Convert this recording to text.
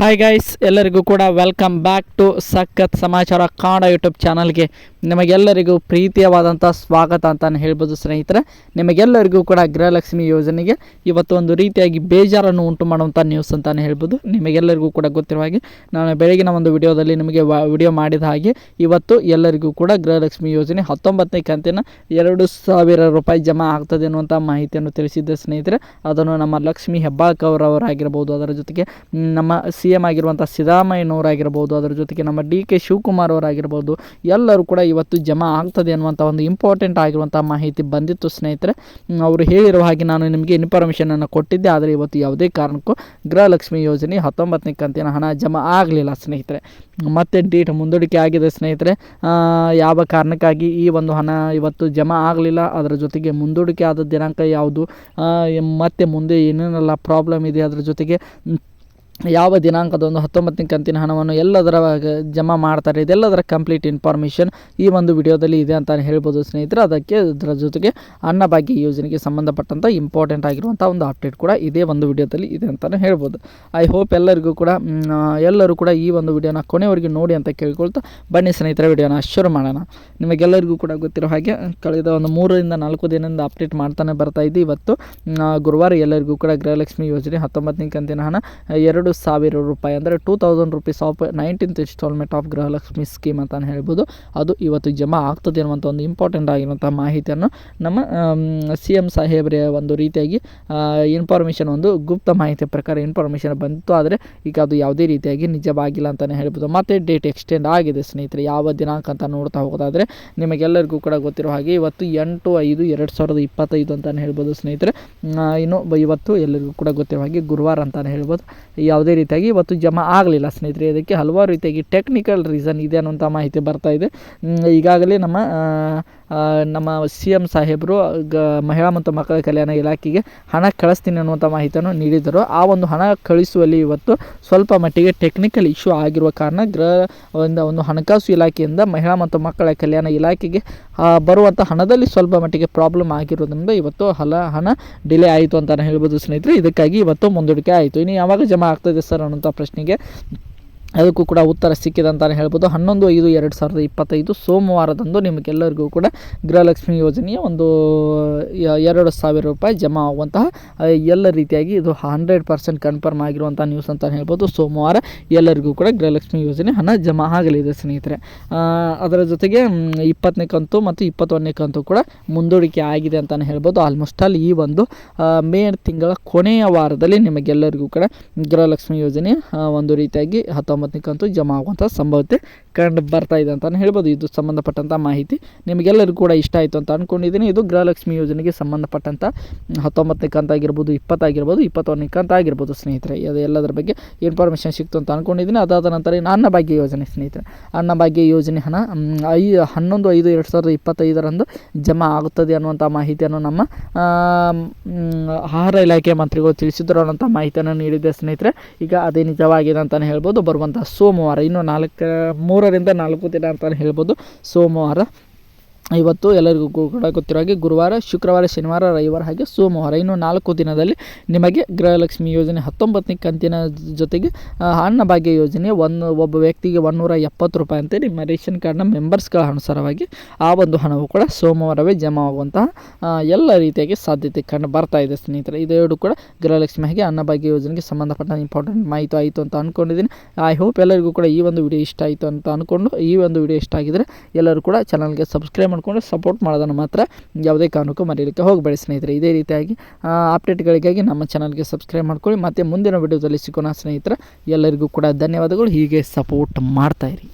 Hi guys ಎಲ್ಲರಿಗೂ ಕೂಡ welcome back to ಸಖತ್ ಸಮಾಚಾರ ಕಾಣ ಯೂಟ್ಯೂಬ್ ಚಾನಲ್ಗೆ ನಿಮಗೆಲ್ಲರಿಗೂ ಪ್ರೀತಿಯವಾದಂಥ ಸ್ವಾಗತ ಅಂತಲೇ ಹೇಳ್ಬೋದು ಸ್ನೇಹಿತರೆ. ನಿಮಗೆಲ್ಲರಿಗೂ ಕೂಡ ಗೃಹಲಕ್ಷ್ಮಿ ಯೋಜನೆಗೆ ಇವತ್ತು ಒಂದು ರೀತಿಯಾಗಿ ಬೇಜಾರನ್ನು ಉಂಟು ಮಾಡುವಂಥ ನ್ಯೂಸ್ ಅಂತಲೇ ಹೇಳ್ಬೋದು. ನಿಮಗೆಲ್ಲರಿಗೂ ಕೂಡ ಗೊತ್ತಿರುವ ಹಾಗೆ, ನಾನು ಬೆಳಗಿನ ಒಂದು ವಿಡಿಯೋದಲ್ಲಿ ನಿಮಗೆ ವಿಡಿಯೋ ಮಾಡಿದ ಹಾಗೆ ಇವತ್ತು ಎಲ್ಲರಿಗೂ ಕೂಡ ಗೃಹಲಕ್ಷ್ಮಿ ಯೋಜನೆ ಹತ್ತೊಂಬತ್ತನೇ ಕಂತಿನ ಎರಡು ಸಾವಿರ ರೂಪಾಯಿ ಜಮಾ ಆಗ್ತದೆ ಅನ್ನುವಂಥ ಮಾಹಿತಿಯನ್ನು ತಿಳಿಸಿದ್ದೆ ಸ್ನೇಹಿತರೆ. ಅದನ್ನು ನಮ್ಮ ಲಕ್ಷ್ಮಿ ಹೆಬ್ಬಾಳ್ಕರ್ ಅವರಾಗಿರ್ಬೋದು ಅದರ ಜೊತೆಗೆ ನಮ್ಮ ಸಿ ಎಂ ಆಗಿರುವಂಥ ಸಿದ್ದರಾಮಯ್ಯನವರಾಗಿರ್ಬೋದು, ಅದರ ಜೊತೆಗೆ ನಮ್ಮ ಡಿ ಕೆ ಶಿವಕುಮಾರ್ ಅವರಾಗಿರ್ಬೋದು, ಎಲ್ಲರೂ ಕೂಡ ಇವತ್ತು ಜಮಾ ಆಗ್ತದೆ ಅನ್ನುವಂಥ ಒಂದು ಇಂಪಾರ್ಟೆಂಟ್ ಆಗಿರುವಂಥ ಮಾಹಿತಿ ಬಂದಿತ್ತು ಸ್ನೇಹಿತರೆ. ಅವರು ಹೇಳಿರುವ ಹಾಗೆ ನಾನು ನಿಮಗೆ ಇನ್ಫಾರ್ಮೇಷನನ್ನು ಕೊಟ್ಟಿದ್ದೆ, ಆದರೆ ಇವತ್ತು ಯಾವುದೇ ಕಾರಣಕ್ಕೂ ಗೃಹಲಕ್ಷ್ಮಿ ಯೋಜನೆ ಹತ್ತೊಂಬತ್ತನೇ ಕಂತಿನ ಹಣ ಜಮಾ ಆಗಲಿಲ್ಲ ಸ್ನೇಹಿತರೆ. ಮತ್ತೆ ಡೇಟ್ ಮುಂದೂಡಿಕೆ ಆಗಿದೆ ಸ್ನೇಹಿತರೆ. ಯಾವ ಕಾರಣಕ್ಕಾಗಿ ಈ ಒಂದು ಹಣ ಇವತ್ತು ಜಮಾ ಆಗಲಿಲ್ಲ, ಅದರ ಜೊತೆಗೆ ಮುಂದೂಡಿಕೆ ಆದ ದಿನಾಂಕ ಯಾವುದು ಮತ್ತೆ ಮುಂದೆ ಏನೇನೆಲ್ಲ ಪ್ರಾಬ್ಲಮ್ ಇದೆ, ಅದರ ಜೊತೆಗೆ ಯಾವ ದಿನಾಂಕದ ಒಂದು ಹತ್ತೊಂಬತ್ತನೇ ಕಂತಿನ ಹಣವನ್ನು ಎಲ್ಲದರ ಜಮಾ ಮಾಡ್ತಾರೆ, ಇದೆಲ್ಲದರ ಕಂಪ್ಲೀಟ್ ಇನ್ಫಾರ್ಮೇಷನ್ ಈ ಒಂದು ವಿಡಿಯೋದಲ್ಲಿ ಇದೆ ಅಂತ ಹೇಳ್ಬೋದು ಸ್ನೇಹಿತರೆ. ಅದಕ್ಕೆ ಅದರ ಜೊತೆಗೆ ಅನ್ನಭಾಗ್ಯ ಯೋಜನೆಗೆ ಸಂಬಂಧಪಟ್ಟಂಥ ಇಂಪಾರ್ಟೆಂಟ್ ಆಗಿರುವಂಥ ಒಂದು ಅಪ್ಡೇಟ್ ಕೂಡ ಇದೇ ಒಂದು ವಿಡಿಯೋದಲ್ಲಿ ಇದೆ ಅಂತಲೇ ಹೇಳ್ಬೋದು. ಐ ಹೋಪ್ ಎಲ್ಲರಿಗೂ ಕೂಡ ಎಲ್ಲರೂ ಕೂಡ ಈ ಒಂದು ವಿಡಿಯೋನ ಕೊನೆವರೆಗೆ ನೋಡಿ ಅಂತ ಕೇಳ್ಕೊಳ್ತಾ ಬನ್ನಿ ಸ್ನೇಹಿತರೆ, ವಿಡಿಯೋನ ಶುರು ಮಾಡೋಣ. ನಿಮಗೆಲ್ಲರಿಗೂ ಕೂಡ ಗೊತ್ತಿರೋ ಹಾಗೆ ಕಳೆದ ಒಂದು ಮೂರರಿಂದ ನಾಲ್ಕು ದಿನದಿಂದ ಅಪ್ಡೇಟ್ ಮಾಡ್ತಾನೆ ಬರ್ತಾ ಇದ್ದು. ಇವತ್ತು ಗುರುವಾರ ಎಲ್ಲರಿಗೂ ಕೂಡ ಗೃಹಲಕ್ಷ್ಮಿ ಯೋಜನೆ ಹತ್ತೊಂಬತ್ತನೇ ಕಂತಿನ ಹಣ ಎರಡು ಸಾವಿರ ರೂಪಾಯಿ ಅಂದರೆ two thousand rupees of nineteenth installment of Gruhalakshmi scheme ಅಂತಲೇ ಹೇಳ್ಬೋದು. ಅದು ಇವತ್ತು ಜಮಾ ಆಗ್ತದೆ ಅನ್ನುವಂಥ ಒಂದು ಇಂಪಾರ್ಟೆಂಟ್ ಆಗಿರುವಂಥ ಮಾಹಿತಿಯನ್ನು ನಮ್ಮ ಸಿ ಎಂ ಸಾಹೇಬ್ರ ಒಂದು ರೀತಿಯಾಗಿ ಇನ್ಫಾರ್ಮೇಷನ್ ಒಂದು ಗುಪ್ತ ಮಾಹಿತಿ ಪ್ರಕಾರ ಇನ್ಫಾರ್ಮೇಷನ್ ಬಂತು ಆದರೆ ಈಗ ಅದು ಯಾವುದೇ ರೀತಿಯಾಗಿ ನಿಜವಾಗಿಲ್ಲ ಅಂತಲೇ ಹೇಳ್ಬೋದು. ಮತ್ತು ಡೇಟ್ ಎಕ್ಸ್ಟೆಂಡ್ ಆಗಿದೆ ಸ್ನೇಹಿತರೆ, ಯಾವ ದಿನಾಂಕ ಅಂತ ನೋಡ್ತಾ ಹೋಗೋದಾದರೆ ನಿಮಗೆಲ್ಲರಿಗೂ ಕೂಡ ಗೊತ್ತಿರೋ ಹಾಗೆ ಇವತ್ತು ಎಂಟು ಐದು ಎರಡು ಸಾವಿರದ ಇಪ್ಪತ್ತೈದು ಅಂತಲೇ ಹೇಳ್ಬೋದು ಸ್ನೇಹಿತರೆ. ಇನ್ನು ಇವತ್ತು ಎಲ್ಲರಿಗೂ ಕೂಡ ಗೊತ್ತಿರೋ ಹಾಗೆ ಗುರುವಾರ ಅಂತಲೇ ಹೇಳ್ಬೋದು. ಯಾವುದೇ ರೀತಿಯಾಗಿ ಇವತ್ತು ಜಮಾ ಆಗಲಿಲ್ಲ ಸ್ನೇಹಿತರೆ. ಇದಕ್ಕೆ ಹಲವಾರು ರೀತಿಯಾಗಿ ಟೆಕ್ನಿಕಲ್ ರೀಸನ್ ಇದೆ ಅನ್ನುವಂಥ ಮಾಹಿತಿ ಬರ್ತಾ ಇದೆ. ಈಗಾಗಲೇ ನಮ್ಮ ನಮ್ಮ ಸಿ ಎಂ ಸಾಹೇಬರು, ಗ, ಮಹಿಳಾ ಮತ್ತು ಮಕ್ಕಳ ಕಲ್ಯಾಣ ಇಲಾಖೆಗೆ ಹಣ ಕಳಿಸ್ತೀನಿ ಅನ್ನುವಂಥ ಮಾಹಿತಿಯನ್ನು ನೀಡಿದರು. ಆ ಒಂದು ಹಣ ಕಳಿಸುವಲ್ಲಿ ಇವತ್ತು ಸ್ವಲ್ಪ ಮಟ್ಟಿಗೆ ಟೆಕ್ನಿಕಲ್ ಇಶ್ಯೂ ಆಗಿರುವ ಕಾರಣ ಗೃಹ ಒಂದು ಒಂದು ಹಣಕಾಸು ಇಲಾಖೆಯಿಂದ ಮಹಿಳಾ ಮತ್ತು ಮಕ್ಕಳ ಕಲ್ಯಾಣ ಇಲಾಖೆಗೆ ಬರುವಂಥ ಹಣದಲ್ಲಿ ಸ್ವಲ್ಪ ಮಟ್ಟಿಗೆ ಪ್ರಾಬ್ಲಮ್ ಆಗಿರೋದ್ರಿಂದ ಇವತ್ತು ಹಲ, ಹಣ ಡಿಲೇ ಆಯಿತು ಅಂತಲೇ ಹೇಳ್ಬೋದು ಸ್ನೇಹಿತರೆ. ಇದಕ್ಕಾಗಿ ಇವತ್ತು ಮುಂದೂಡಿಕೆ ಆಯಿತು. ಇನ್ನು ಯಾವಾಗ ಜಮಾ ಆಗ್ತದೆ ಸರ್ ಅನ್ನೋಂಥ ಪ್ರಶ್ನೆಗೆ ಅದಕ್ಕೂ ಕೂಡ ಉತ್ತರ ಸಿಕ್ಕಿದೆ ಅಂತಲೇ ಹೇಳ್ಬೋದು. ಹನ್ನೊಂದು, ಐದು, ಎರಡು ಸಾವಿರದ ಇಪ್ಪತ್ತೈದು ಸೋಮವಾರದಂದು ನಿಮಗೆಲ್ಲರಿಗೂ ಕೂಡ ಗೃಹಲಕ್ಷ್ಮಿ ಯೋಜನೆಯ ಒಂದು ಎರಡು ಸಾವಿರ ರೂಪಾಯಿ ಜಮಾ ಆಗುವಂತಹ ಎಲ್ಲ ರೀತಿಯಾಗಿ ಇದು ಹಂಡ್ರೆಡ್ ಪರ್ಸೆಂಟ್ ಕನ್ಫರ್ಮ್ ಆಗಿರುವಂಥ ನ್ಯೂಸ್ ಅಂತ ಹೇಳ್ಬೋದು. ಸೋಮವಾರ ಎಲ್ಲರಿಗೂ ಕೂಡ ಗೃಹಲಕ್ಷ್ಮಿ ಯೋಜನೆ ಹಣ ಜಮಾ ಆಗಲಿದೆ ಸ್ನೇಹಿತರೆ. ಅದರ ಜೊತೆಗೆ ಇಪ್ಪತ್ತನೇ ಕಂತು ಮತ್ತು ಇಪ್ಪತ್ತೊಂದನೇ ಕಂತು ಕೂಡ ಮುಂದೂಡಿಕೆ ಆಗಿದೆ ಅಂತಲೇ ಹೇಳ್ಬೋದು. ಆಲ್ಮೋಸ್ಟ್ ಆಲ್ ಈ ಒಂದು ಮೇ ತಿಂಗಳ ಕೊನೆಯ ವಾರದಲ್ಲಿ ನಿಮಗೆಲ್ಲರಿಗೂ ಕೂಡ ಗೃಹಲಕ್ಷ್ಮಿ ಯೋಜನೆ ಒಂದು ರೀತಿಯಾಗಿ ಹತ್ತೊಂಬತ್ತನೇ ಕಂತು ಜಮಾ ಆಗುವಂಥ ಸಂಭವತೆ ಕಂಡು ಬರ್ತಾ ಇದೆ ಅಂತಲೇ ಹೇಳ್ಬೋದು. ಇದು ಸಂಬಂಧಪಟ್ಟಂಥ ಮಾಹಿತಿ. ನಿಮಗೆಲ್ಲರಿಗೂ ಕೂಡ ಇಷ್ಟ ಆಯಿತು ಅಂತ ಅಂದ್ಕೊಂಡಿದ್ದೀನಿ ಇದು ಗೃಹಲಕ್ಷ್ಮಿ ಯೋಜನೆಗೆ ಸಂಬಂಧಪಟ್ಟಂಥ ಹತ್ತೊಂಬತ್ತನೇ ಕಂತಾಗಿರ್ಬೋದು ಇಪ್ಪತ್ತಾಗಿರ್ಬೋದು ಇಪ್ಪತ್ತೊಂದನೇ ಕಂತ ಆಗಿರ್ಬೋದು ಸ್ನೇಹಿತರೆ. ಅದು ಎಲ್ಲದರ ಬಗ್ಗೆ ಇನ್ಫಾರ್ಮೇಷನ್ ಸಿಕ್ತು ಅಂತ ಅಂದ್ಕೊಂಡಿದ್ದೀನಿ ಅದಾದ ನಂತರ ಇನ್ನು ಅನ್ನಭಾಗ್ಯ ಯೋಜನೆ ಸ್ನೇಹಿತರೆ. ಅನ್ನಭಾಗ್ಯ ಯೋಜನೆ ಹಣ ಐ, ಹನ್ನೊಂದು, ಐದು, ಎರಡು ಸಾವಿರದ ಇಪ್ಪತ್ತೈದರಂದು ಜಮಾ ಆಗುತ್ತದೆ ಅನ್ನುವಂಥ ಮಾಹಿತಿಯನ್ನು ನಮ್ಮ ಆಹಾರ ಇಲಾಖೆ ಮಂತ್ರಿಗಳು ತಿಳಿಸಿದ್ರು ಅನ್ನೋಂಥ ಮಾಹಿತಿಯನ್ನು ನೀಡಿದ್ದೆ ಸ್ನೇಹಿತರೆ. ಈಗ ಅದೇ ನಿಜವಾಗಿದೆ ಅಂತಲೇ ಹೇಳ್ಬೋದು. ಬರುವಂಥ ಸೋಮವಾರ ಇನ್ನು ನಾಲ್ಕು ಮೂರರಿಂದ ನಾಲ್ಕು ದಿನ ಅಂತಲೇ ಹೇಳ್ಬೋದು. ಸೋಮವಾರ ಇವತ್ತು ಎಲ್ಲರಿಗೂ ಕೂಡ ಗೊತ್ತಿರೋ ಹಾಗೆ ಗುರುವಾರ, ಶುಕ್ರವಾರ, ಶನಿವಾರ, ರವಿವಾರ ಹಾಗೆ ಸೋಮವಾರ. ಇನ್ನು ನಾಲ್ಕು ದಿನದಲ್ಲಿ ನಿಮಗೆ ಗೃಹಲಕ್ಷ್ಮಿ ಯೋಜನೆ ಹತ್ತೊಂಬತ್ತನೇ ಕಂತಿನ ಜೊತೆಗೆ ಅನ್ನಭಾಗ್ಯ ಯೋಜನೆ ಒಂದು, ಒಬ್ಬ ವ್ಯಕ್ತಿಗೆ ಒನ್ನೂರ ಎಪ್ಪತ್ತು ರೂಪಾಯಿ ಅಂತ ನಿಮ್ಮ ರೇಷನ್ ಕಾರ್ಡ್ನ ಮೆಂಬರ್ಸ್ಗಳ ಅನುಸಾರವಾಗಿ ಆ ಒಂದು ಹಣವು ಕೂಡ ಸೋಮವಾರವೇ ಜಮಾ ಆಗುವಂತಹ ಎಲ್ಲ ರೀತಿಯಾಗಿ ಸಾಧ್ಯತೆ ಕಂಡು ಬರ್ತಾ ಇದೆ ಸ್ನೇಹಿತರೆ. ಇದೆರಡು ಕೂಡ ಗೃಹಲಕ್ಷ್ಮಿ ಹಾಗೆ ಅನ್ನಭಾಗ್ಯ ಯೋಜನೆಗೆ ಸಂಬಂಧಪಟ್ಟ ಇಂಪಾರ್ಟೆಂಟ್ ಮಾಹಿತಿ ಆಯಿತು ಅಂತ ಅಂದ್ಕೊಂಡಿದ್ದೀನಿ ಐ ಹೋಪ್ ಎಲ್ಲರಿಗೂ ಕೂಡ ಈ ಒಂದು ವಿಡಿಯೋ ಇಷ್ಟ ಆಯಿತು ಅಂತ ಅಂದ್ಕೊಂಡು ಈ ಒಂದು ವಿಡಿಯೋ ಇಷ್ಟ ಆಗಿದ್ದರೆ ಎಲ್ಲರೂ ಕೂಡ ಚಾನಲ್ಗೆ ಸಬ್ಸ್ಕ್ರೈಬ್ ಮಾಡಿಕೊಂಡು ಸಪೋರ್ಟ್ ಮಾಡೋದನ್ನು ಮಾತ್ರ ಯಾವುದೇ ಕಾರಣಕ್ಕೂ ಮರೆಯಲಿಕ್ಕೆ ಹೋಗಬೇಡಿ ಸ್ನೇಹಿತರೆ. ಇದೇ ರೀತಿಯಾಗಿ ಅಪ್ಡೇಟ್ಗಳಿಗಾಗಿ ನಮ್ಮ ಚಾನಲ್ಗೆ ಸಬ್ಸ್ಕ್ರೈಬ್ ಮಾಡ್ಕೊಳ್ಳಿ. ಮತ್ತು ಮುಂದಿನ ವಿಡಿಯೋದಲ್ಲಿ ಸಿಗೋಣ ಸ್ನೇಹಿತರೆ. ಎಲ್ಲರಿಗೂ ಕೂಡ ಧನ್ಯವಾದಗಳು. ಹೀಗೆ ಸಪೋರ್ಟ್ ಮಾಡ್ತಾಯಿರಿ